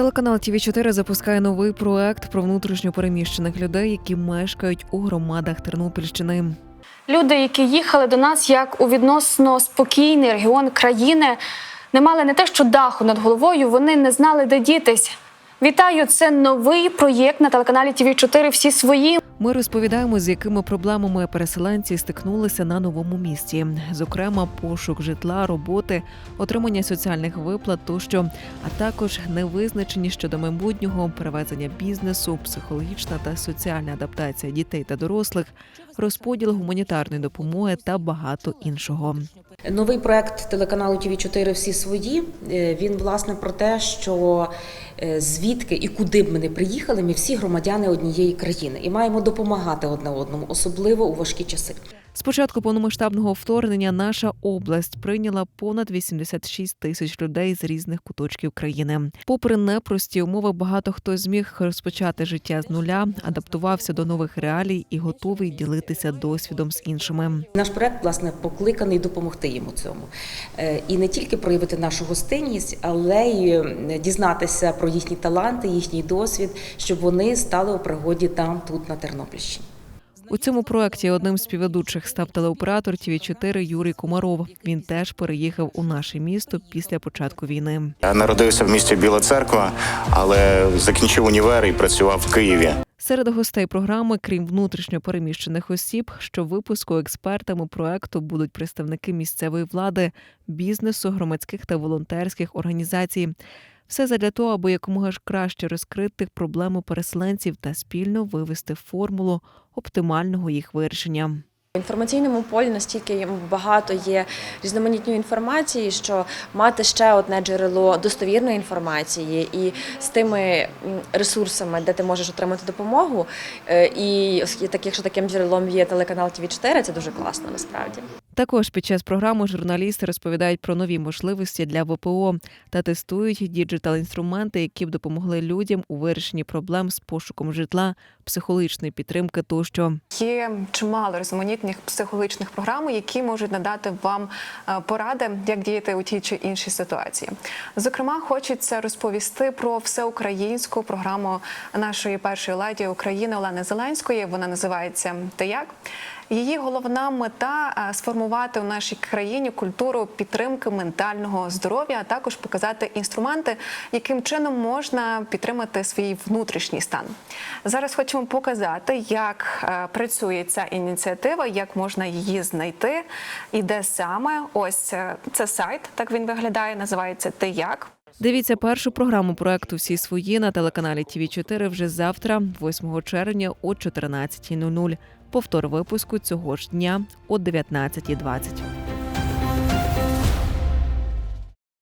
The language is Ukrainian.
Телеканал тв 4 запускає новий проект про внутрішньо переміщених людей, які мешкають у громадах Тернопільщини. Люди, які їхали до нас як у відносно спокійний регіон країни, не мали не те, що даху над головою, вони не знали, де дітись. Вітаю! Це новий проєкт на телеканалі ТВ 4 Всі свої. Ми розповідаємо, з якими проблемами переселенці стикнулися на новому місці, зокрема, пошук житла, роботи, отримання соціальних виплат тощо, а також невизначені щодо майбутнього перевезення бізнесу, психологічна та соціальна адаптація дітей та дорослих, розподіл гуманітарної допомоги та багато іншого. Новий проект телеканалу ТВ 4 всі свої. Е, Він власне про те, що е, звідки і куди б ми не приїхали, ми всі громадяни однієї країни і маємо допомагати одне одному, особливо у важкі часи. З початку повномасштабного вторгнення наша область прийняла понад 86 тисяч людей з різних куточків країни. Попри непрості умови, багато хто зміг розпочати життя з нуля, адаптувався до нових реалій і готовий ділитися досвідом з іншими. Наш проект власне покликаний допомогти їм у цьому Е, і не тільки проявити нашу гостинність, але й дізнатися про їхні таланти, їхній досвід, щоб вони стали у пригоді там, тут на Тернопільщині. У цьому проекті одним з співведучих став телеоператор ТВ4 Юрій Комаров. Він теж переїхав у наше місто після початку війни. Я народився в місті Біла Церква, але закінчив універ і працював в Києві. Серед гостей програми, крім внутрішньо переміщених осіб, що випуску експертами проекту будуть представники місцевої влади, бізнесу, громадських та волонтерських організацій. Все задля того, аби якомога ж краще розкрити проблему переселенців та спільно вивести формулу оптимального їх вирішення. В інформаційному полі настільки багато є різноманітної інформації, що мати ще одне джерело достовірної інформації і з тими ресурсами, де ти можеш отримати допомогу, е, і так, якщо таким джерелом є телеканал ТВ 4 це дуже класно насправді. Також під час програми журналісти розповідають про нові можливості для ВПО та тестують діджитал-інструменти, які б допомогли людям у вирішенні проблем з пошуком житла, психологічної підтримки тощо. Є чимало різноманітних психологічних програм, які можуть надати вам е, поради, як діяти у тій чи іншій ситуації. Зокрема, хочеться розповісти про всеукраїнську програму нашої першої леді України Олени Зеленської. Вона називається Ти як. Її головна мета е, сформувати у нашій країні культуру підтримки ментального здоров'я, а також показати інструменти, яким чином можна підтримати свій внутрішній стан. Зараз хочемо показати, як е, працює ця ініціатива, як можна її знайти і де саме. Ось е, це сайт, так він виглядає, називається Ти як. Дивіться першу програму проекту Всі свої на телеканалі tv 4 вже завтра, 8 червня о 14.00. Повтор випуску цього ж дня о 19.20.